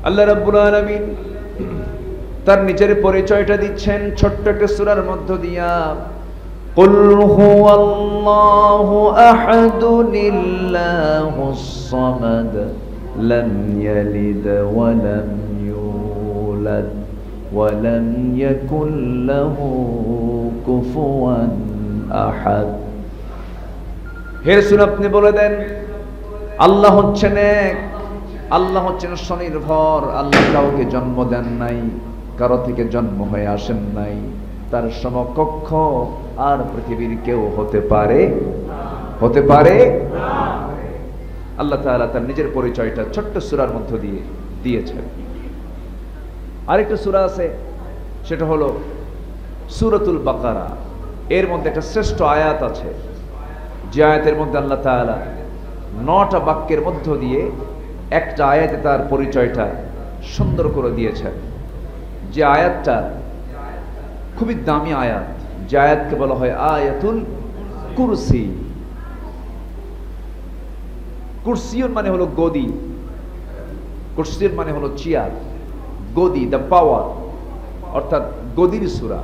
আল্লাহ রাব্বুল আলামিন তার নিজের পরিচয়টা দিচ্ছেন ছোট্ট একটা সূরার মধ্য দিয়া قل هو الله أحد الله الصمد لم يلد ولم يولد ولم يكن له كفوا أحد হে রাসূল আপনি বলে দেন আল্লাহ হচ্ছেন এক আল্লাহ হচ্ছেন স্বনির্ভর। আল্লাহ কাউকে জন্ম দেন নাই, কারও থেকে জন্ম হয়ে আসেন নাই। তার সমকক্ষ আর পৃথিবীর কেউ হতে পারে? হতে পারে? আল্লাহ তাআলা তার নিজের পরিচয়টা ছোট্ট সূরার মধ্য দিয়ে দিয়েছেন। আরেকটা সূরা আছে, সেটা হলো সূরাতুল বাকারা। এর মধ্যে একটা শ্রেষ্ঠ আয়াত আছে। যে আয়াতের মধ্যে আল্লাহ তাআলা নটা বাক্যের মধ্য দিয়ে একটা আয়াতে তার পরিচয়টা সুন্দর করে দিয়েছেন যে আয়াতটা খুবই দামি আয়াত। যে আয়াতকে বলা হয় আয়াতুল কুরসি। কুরসিয়ন মানে হলো গদি। কুরসিয়ন মানে হলো চেয়ার। গদি দ্য পাওয়ার অর্থাৎ গদির সুরা।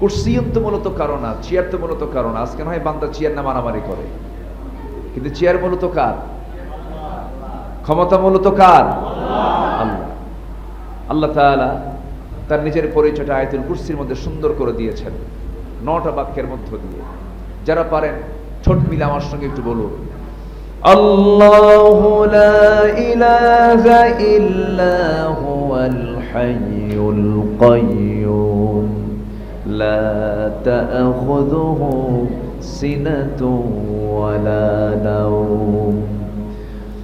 কুরসিয়ন তো মূলত কারণ না, চেয়ার তো মূলত কারণ আজকে নয় বান্দা চেয়ার না মারামারি করে। কিন্তু চেয়ার মূলত কার? ক্ষমতা মূলত কার? আল্লাহ। তার নিজের পরিচয়টা আয়তুল কুরসির মধ্যে সুন্দর করে দিয়েছেন। নটা বাক্যের মধ্য দিয়ে। যারা পারেন, ছোট মিলে আমার সঙ্গে একটু বলুন। আল্লাহু ইলাহা ইল্লা হুয়াল হাইয়ুল কাইয়্যুম লা তা'খুযুহু সিনাতুন ওয়ালা নাওম।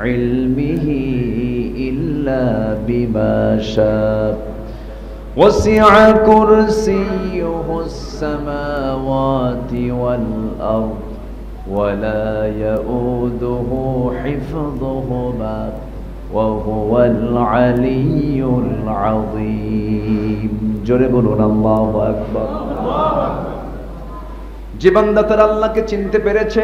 علمه إلا بما شاء وسع كرسيه السماوات والأرض ولا يؤوده حفظهما وهو العلي العظيم جربنا الله أكبر যে বান্দা তার আল্লাহকে চিনতে পেরেছে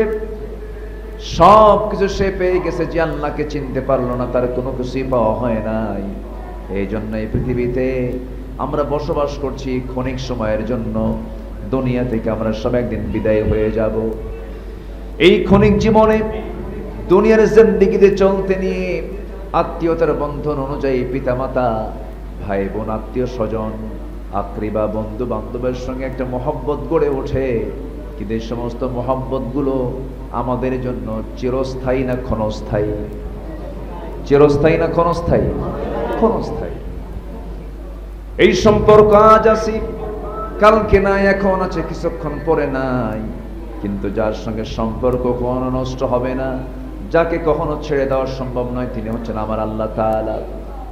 সব কিছু সে পেয়ে গেছে যে আল্লাহকে চিনতে পারল না, তার কোনো কিছুই পাওয়া হয় নাই। এই জন্য এই পৃথিবীতে আমরা বসবাস করছি ক্ষণিক সময়ের জন্য। দুনিয়া থেকে আমরা সব একদিন বিদায় হয়ে যাব। এই ক্ষণিক জীবনে দুনিয়ার জিন্দিগিতে চলতে নিয়ে আত্মীয়তার বন্ধন অনুযায়ী পিতামাতা ভাই বোন আত্মীয় স্বজন আত্মীবা বন্ধু বান্ধবের সঙ্গে একটা মহব্বত গড়ে ওঠে। কিন্তু এই সমস্ত মহব্বতগুলো আমাদের জন্য চিরস্থায়ী না ক্ষণস্থায়ী? চিরস্থায়ী না ক্ষণস্থায়ী? ক্ষণস্থায়ী। এই সম্পর্ক আজ আসি কালকে নাই এখন আছে, কিছুক্ষণ পরে নাই। কিন্তু যার সঙ্গে সম্পর্ক কখনো নষ্ট হবে না, যাকে কখনো ছেড়ে দেওয়া সম্ভব নয়, তিনি হচ্ছেন আমার আল্লাহ তাআলা।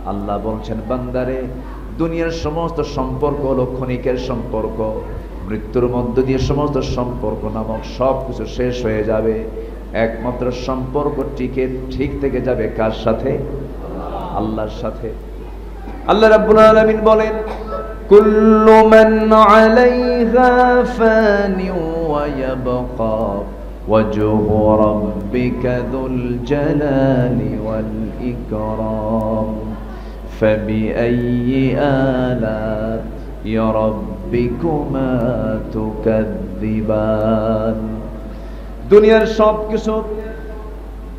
আল্লাহ বলছেন, বান্দারে, দুনিয়ার সমস্ত সম্পর্ক হলো ক্ষণিকের সম্পর্ক। মৃত্যুর মধ্য দিয়ে সমস্ত সম্পর্ক নামক সব কিছু শেষ হয়ে যাবে একমাত্র সম্পর্ক টিকে ঠিক থেকে যাবে কার সাথে আল্লাহর সাথে আল্লাহ রাব্বুল আলামিন বলেন কুল্লু মান আলাইহা ফানি ওয়া ইয়াবকা وجه ربك ذو الجلال والإكرام فبأي آلاء ربكما تكذبان দুনিয়ার সব কিছু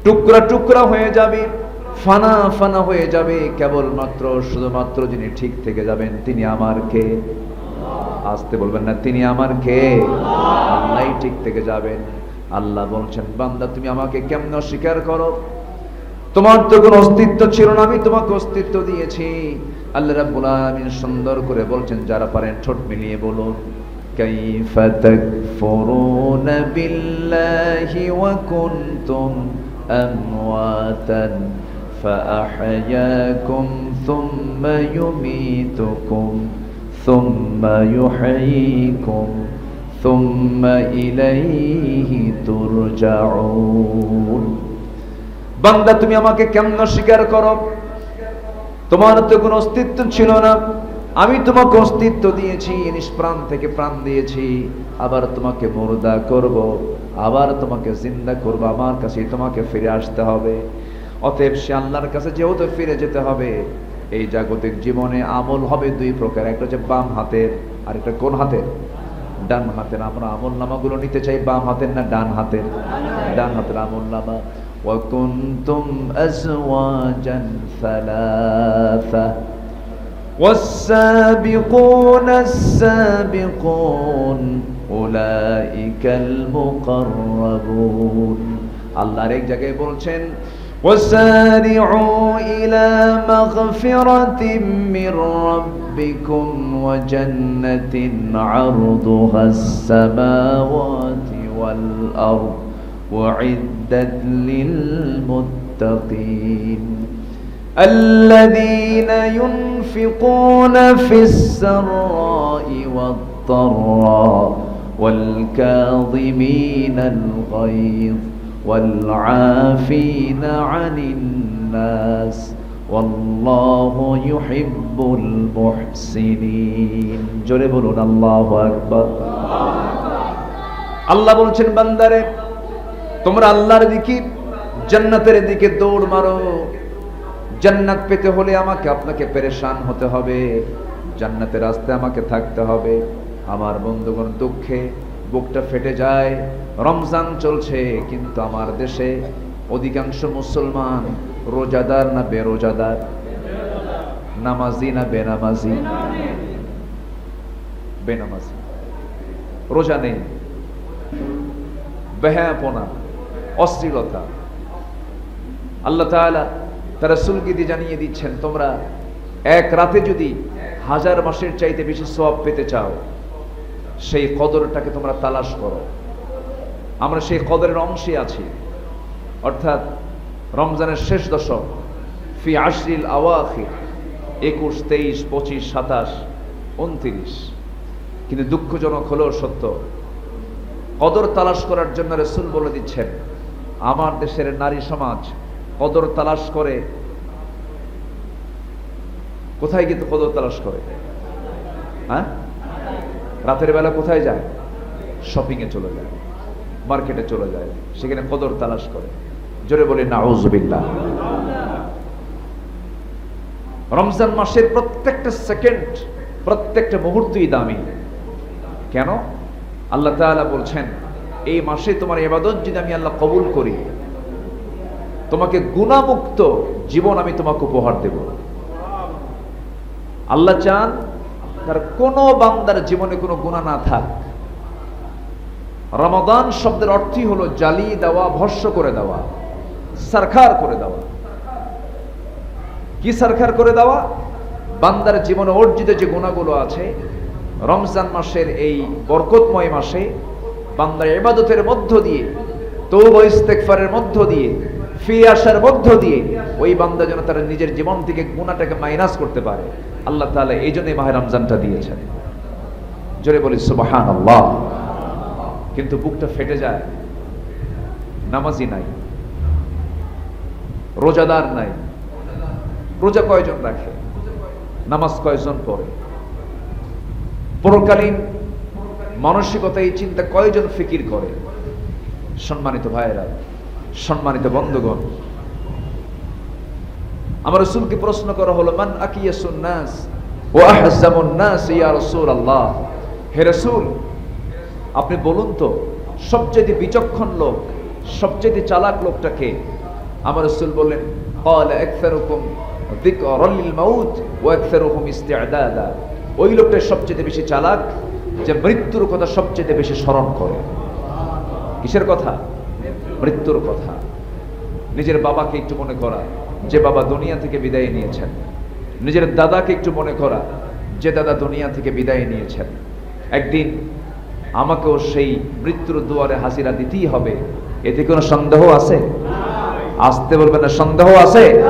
টুকরা টুকরা হয়ে যাবে ফানা ফানা হয়ে যাবে কেবলমাত্র শুধুমাত্র যিনি ঠিক থেকে যাবেন তিনি আমার কে আসতে বলবেন না তিনি আমার কে আল্লাহ ঠিক থেকে যাবেন আল্লাহ বলছেন বান্দা তুমি আমাকে কেমন অস্বীকার করো তোমার তো কোনো অস্তিত্ব ছিল না আমি তোমাকে অস্তিত্ব দিয়েছি আল্লাহ রাব্বুল আলামিন সুন্দর করে বলছেন যারা পারেন ঠোঁট মিলিয়ে বলুন كيف تكفرون بالله وكنتم أمواتا فأحياكم ثم يميتكم ثم يحييكم ثم إليه ترجعون বান্দা, তুমি আমাকে কেমন স্বীকার করো? তোমার তো কোনো অস্তিত্ব ছিল না। আমি তোমাকে অস্তিত্ব দিয়েছি, নিষ্প্রাণ থেকে প্রাণ দিয়েছি। আবার তোমাকে মুর্দা করব, আবার তোমাকে জিন্দা করব, আমার কাছে তোমাকে ফিরে আসতে হবে। অতএব সে আল্লাহর কাছে যেহেতু ফিরে যেতে হবে। এই জাগতিক জীবনে আমল হবে দুই প্রকার, একটা হচ্ছে বাম হাতের, আর একটা কোন হাতের? ডান হাতের। আমরা আমল নামাগুলো নিতে চাই বাম হাতের না ডান হাতের? ডান হাতের আমল নামা। وكنتم أزواجا ثلاثة والسابقون السابقون أولئك المقربون. الله عليك جاكي بولشن وسارعوا إلى مغفرة من ربكم وجنة عرضها السماوات والأرض. وعد وعدت للمتقين الذين ينفقون في السراء والضراء والكاظمين الغيظ والعافين عن الناس والله يحب المحسنين জোরে বলুন আল্লাহু আকবার আল্লাহ বলছেন বান্দারে তোমরা আল্লাহর দিকে, জান্নাতের দিকে দৌড় মারো। জান্নাত পেতে হলে আমাকে, আপনাকে পেরেশান হতে হবে। জান্নাতের রাস্তায় আমাকে থাকতে হবে। আমার বন্ধুগণ দুঃখে বুকটা ফেটে যায়। রমজান চলছে, কিন্তু আমার দেশে অধিকাংশ মুসলমান রোজাদার না বেরোজাদার? নামাজি না বেনামাজি? বেনামাজি। রোজা নেই। বেহাপনা অশ্লীলতা। আল্লাহ তাআলা তারা সুলগিদি জানিয়ে দিচ্ছেন, তোমরা এক রাতে যদি হাজার মাসের চাইতে বেশি সব পেতে চাও, সেই কদরটাকে তোমরা তালাশ করো। আমরা সেই কদরের অংশে আছি। অর্থাৎ রমজানের শেষ দশক, ফি আশরিল আওয়াখির, একুশ, তেইশ, পঁচিশ, সাতাশ, উনত্রিশ। কিন্তু দুঃখজনক হলেও সত্য, কদর তালাশ করার জন্য রেসুল বলে দিচ্ছেন আমার দেশের নারী সমাজ কদর তালাশ করে। কোথায় কিন্তু কদর তালাশ করে? হ্যাঁ? রাতের বেলা কোথায় যায়? শপিং এ চলে যায় মার্কেটে চলে যায়, সেখানে কদর তালাশ করে। জোরে বলি নাউজুবিল্লাহ রমজান মাসের প্রত্যেকটা সেকেন্ড, প্রত্যেকটা মুহূর্তই দামি। কেন? আল্লাহ তাআলা বলছেন এই মাসে তোমার এবাদত যদি আমি আল্লাহ কবুল করি, তোমাকে গুণামুক্ত জীবন আমি তোমাকে উপহার দেব। আল্লাহ চান তার কোন বান্দার জীবনে কোনো গুণা না থাক। রমাদান শব্দের অর্থই হলো জ্বালিয়ে দেওয়া, ভস্য করে দেওয়া সরকার করে দেওয়া। কি সরকার করে দেওয়া? বান্দার জীবনে অর্জিত যে গুণাগুলো আছে, রমজান মাসের এই বরকতময় মাসে বান্দার ইবাদতের মধ্য দিয়ে তৌবা ইস্তেগফারের মধ্য দিয়ে, ফিরে আসার মধ্য দিয়ে ওই বান্দা যেন তার নিজের জীবন থেকে গুণাটাকে মাইনাস করতে পারে। আল্লাহ তাআলা এই জন্যই মাহে রমজানটা দিয়েছেন। জোরে বলি সুবাহান আল্লাহ কিন্তু বুকটা ফেটে যায়। নামাজি নাই। রোজাদার নাই। রোজা কয়জন রাখে? নামাজ কয়জন পড়ে? পরকালীন মানসিকতা এই চিন্তা কয়জন ফিকির করে সম্মানিত ভাইয়েরা সম্মানিত বন্ধুগণ আমার রসুলকে প্রশ্ন করা হলো মান আকিয়াসুন নাস ও আহজামুন নাস ইয়া রাসূলুল্লাহ হে রাসূল আপনি বলুন তো সবচেয়ে বিচক্ষণ লোক সবচেয়ে চালাক লোকটাকে আমার রসুল বললেন قال اكثركم ذكرا للموت واكثرهم استعدادا ওই লোকটা সবচেয়ে বেশি চালাক যে মৃত্যুর কথা সবচেয়ে বেশি স্মরণ করে। কিসের কথা? মৃত্যুর কথা। নিজের বাবাকে একটু মনে করা। যে বাবা দুনিয়া থেকে বিদায় নিয়েছেন। নিজের দাদাকে একটু মনে করা। যে দাদা দুনিয়া থেকে বিদায় নিয়েছেন। একদিন আমাকেও সেই মৃত্যুর দুয়ারে হাজিরা দিতেই হবে। এতে কোনো সন্দেহ আছে? আসতে বলবে না, সন্দেহ আছে?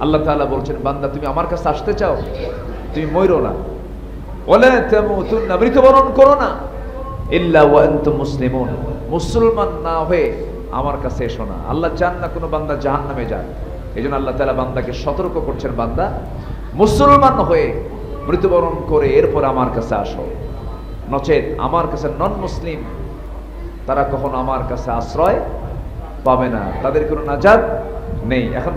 আল্লাহ তাআলা বলছেন, বান্দা, তুমি আমার কাছে আসতে চাও? তুমি মরো না। মৃত্যুবরণ করো না। মুসলিমুন। না হয়ে আমার কাছে এসো না। আল্লাহ চান না কোনো বান্দা এই জন্য আল্লাহ তাআলা বান্দাকে সতর্ক করছেন, বান্দা। মুসলমান হয়ে মৃত্যুবরণ করে এরপর আমার কাছে আসো। নচেত আমার কাছে নন মুসলিম তারা কখনো আমার কাছে আশ্রয় পাবে না। তাদের কোনো নাজাত নেই। এখন